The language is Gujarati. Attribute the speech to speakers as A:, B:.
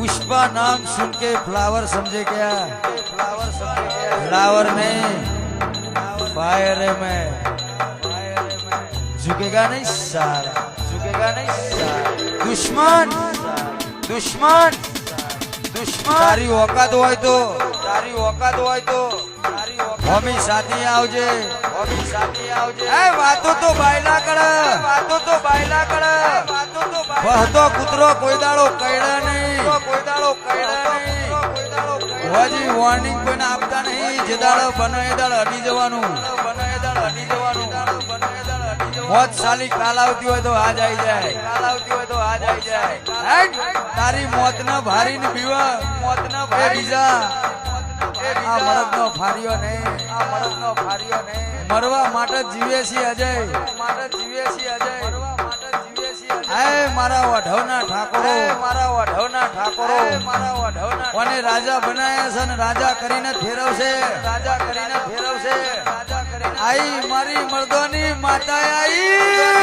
A: पुष्पा नाम सुन के फ्लावर समझे क्या फ्लावर समझे क्या फ्लावर नहीं फायर है मैं झुकेगा नहीं सारा झुकेगा नहीं सारा दुश्मन दुश्मन દુશ્મન તારી ઓકાત હોય તો તારી ઓકાત હોય તો તારી હોમી સાથે આવજે હોમી સાથે આવજે એ વાતો તો બાયલા કર વાતો તો બાયલા કર વાતો તો બહતો કૂતરો કોઈ દાડો કઈડા નહીં હોજી વોર્નિંગ કોઈને આપતા નહીં. જે દાડો બને એ દાડો અડી જવાનું. બને એ દાડો અડી જવાનું. મોત સાલી કાલ આવતી હોય તો આજ આવી જાય. કાલ આવતી હોય તો આજ આવી જાય. તારી મોત ના ભારી ને પીવા મોત ના ભારી બીજા આ મરદ નો ફાર્યો ને. આ મરદ નો ફાર્યો ને. મરવા માટે જીવે છે અજય. માટે જીવે છે અજય. મારા વઢવના ઠાકોરો. મારા વઢવના ઠાકોરો. મારા વઢવના કોને રાજા બનાયા છે ને રાજા કરીને ફેરવશે? રાજા કરીને ફેરવશે. રાજા કરીને આઈ મારી મર્દોની માતા આઈ.